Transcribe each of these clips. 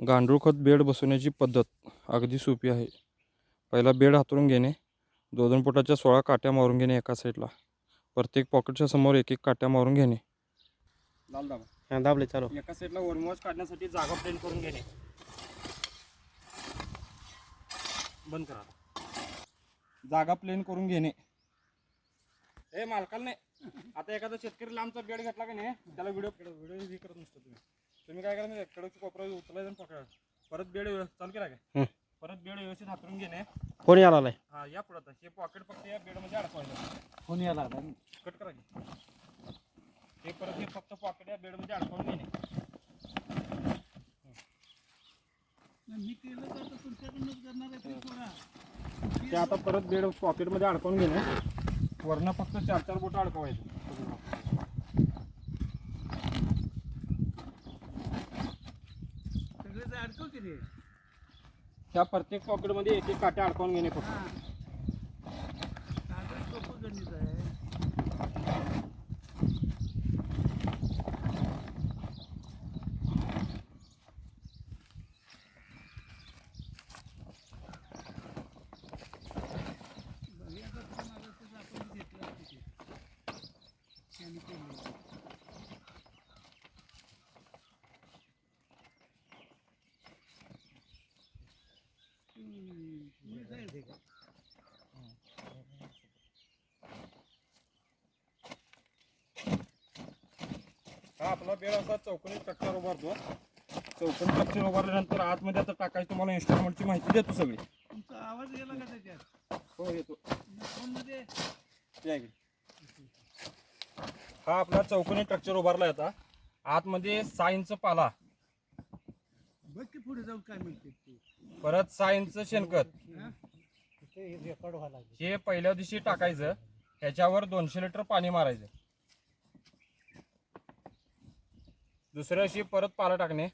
गांडूळ खत बेड बसवण्याची पद्धत अगदी सोपी आहे. पहिला बेड हातरून घेणे दोन दोन फुटाच्या सोळा काट्या मारून घेणे एका साईडला. प्रत्येक पॉकेटच्या समोर एक एक काट्या मारून घेणे. लाल दाबा. हा दाबले चालू. एका साईडला वरमॉच काढण्यासाठी जागा प्लेन करून घेणे. बंद करा. जागा प्लेन करून घेणे. ए मालकाला नाही आता एखादा शेतकरी लांबचा बेड घेतला का नाही त्याला व्हिडिओ व्हिडिओ हे करत नसतो तुम्ही. तुम्ही काय करा माहिती आहे? कडकची कोपरा उचलायचं आणि पकडा. परत बेड व्यव- चालू केला काय? हं. परत बेड व्यवस्थित हातरून घेणे कोणी आला नाही? हा या पुढं आता. हे पॉकेट फक्त या बेडमध्ये अडकवायचं. कोणी आला कट करा की. हे परत हे फक्त पॉकेट या बेडमध्ये अडकवून घेणे मी केलं तर आता तुमच्याकडूनच करणार आहे ते सोडा ते आता परत बेड पॉकेटमध्ये अडकवून घेणे वरनं फक्त चार चार बोटं अडकवायचं. त्या प्रत्येक पॉकेटमध्ये एक एक काट्या अडकवून घेणे फक्त. साधं सोपं गणित आहे बघूया आता फोन आला तर आपण घेतलं असतं ते. त्याने केलं. हम्म, मी जाईल ते का? हा आपला बेड असा चौकोनी स्ट्रक्चर उभारतो. चौकोनी स्ट्रक्चर उभारल्यानंतर आतमध्ये आता टाकायची तुम्हाला इन्स्टॉलमेंटची माहिती देतो सगळी. तुमचा आवाज गेला का त्याच्यात? हो येतो. फोनमध्ये? या इकडे. हा आपला चौकोनी स्ट्रक्चर उभारला आता. आतमध्ये सहा इंच पाला. बघ की पुढे जाऊन काय म्हणते ते. परत सहा इंच शेणखत. हा? हे पहिल्या दिवशी टाकायचं. ह्याच्यावर दोनशे लिटर पाणी मारायचं. दुसऱ्या दिवशी परत पाला टाकणे.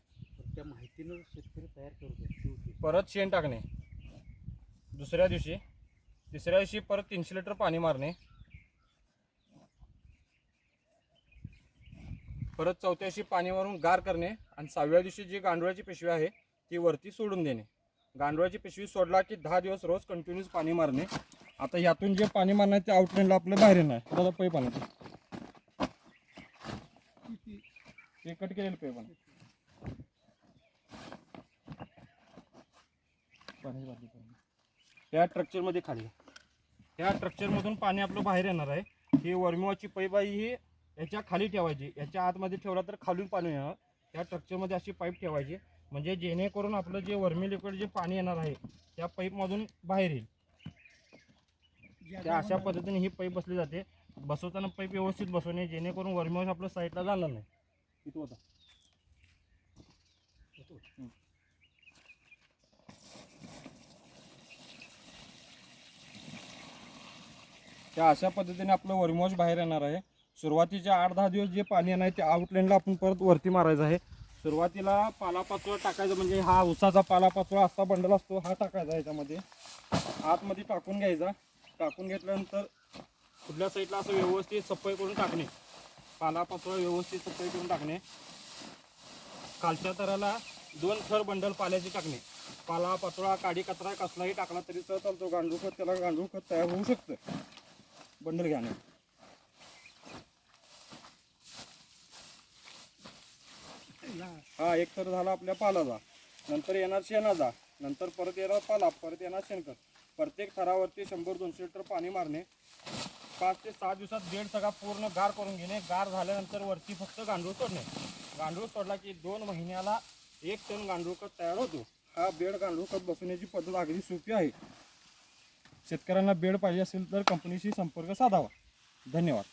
त्या माहितीनं शेतकरी तयार करतो परत शेण टाकणे. दुसऱ्या दिवशी तिसऱ्या दिवशी परत तीनशे लिटर पाणी मारणे. परत चौथ्या दिवशी पाणी मारून गार करणे आणि सहाव्या दिवशी जी गांडुळाची पिशवी आहे ती वरती सोडून देणे. गांडुळाची पिशवी सोडला की दहा दिवस रोज कंटिन्यूस पाणी मारणे. आता यातून जे पाणी मारणार ते आउटलाईनला आपलं बाहेर येणार दादा आणा ते. किती ते कट केलेलं पैप आणा पाण्याची बाटली करून. त्या स्ट्रक्चरमध्ये खाली त्या स्ट्रक्चरमधून पाणी आपलं बाहेर येणार आहे. ही वर्मिवाची पाईप आहे ही याच्या खाली ठेवायची. याच्या आतमध्ये ठेवला तर खालून पाणी येणार. त्या स्ट्रक्चरमध्ये अशी पाईप ठेवायची. म्हणजे जेणेकरून आपलं जे वर्मी लिक्विड जे पाणी येणार आहे त्या पाईपमधून बाहेर येईल. त्या अशा पद्धतीने ही पाईप बसली जाते. बसवताना पाईप व्यवस्थित बसवणे जेणेकरून वर्मिवाश आपलं साईडला जाणार नाही. इथं होता. हम्म. त्या अशा पद्धतीने आपलं वरमोज बाहेर येणार आहे. सुरुवातीचे आठ दहा दिवस जे पाणी येणार आहे ते आउटलाईनला आपण परत वरती मारायचं आहे. सुरुवातीला पालापाचोळा टाकायचा म्हणजे हा उसाचा पालापाचोळा असा बंडल असतो हा टाकायचा याच्यामध्ये. आतमध्ये टाकून घ्यायचा. टाकून घेतल्यानंतर कुठल्या साईडला असं व्यवस्थित सफाई करून टाकणे. पालापाचोळा व्यवस्थित सफाई करून टाकणे. खालच्या तराला दोन थर बंडल पाल्याचे टाकणे. पाला पाचोळा काडी कचरा कसलाही टाकला तरी तर चालतो. गांडूळ खत त्याला गांडूळ खत तयार होऊ शकतं. बंडल घ्याने. हा एक थर झाला आपल्या पालाचा. नंतर येणार शेणाचा. नंतर परत येणार पाला परत येणार शेणखत. प्रत्येक थरावरती शंभर दोनशे लिटर पाणी मारणे. पाच ते सहा दिवसात बेड सगळा पूर्ण गार करून घेणे. गार झाल्यानंतर वरती फक्त गांडूळ सोडणे गांडूळ सोडला की दोन महिन्याला एक टन गांडूळ खत तयार होतो. हा बेड गांडूळ खत बसवण्याची पद्धत अगदी सोपी आहे. शेतकऱ्यांना बेड पाहिजे असेल तर कंपनीशी संपर्क साधावा. धन्यवाद.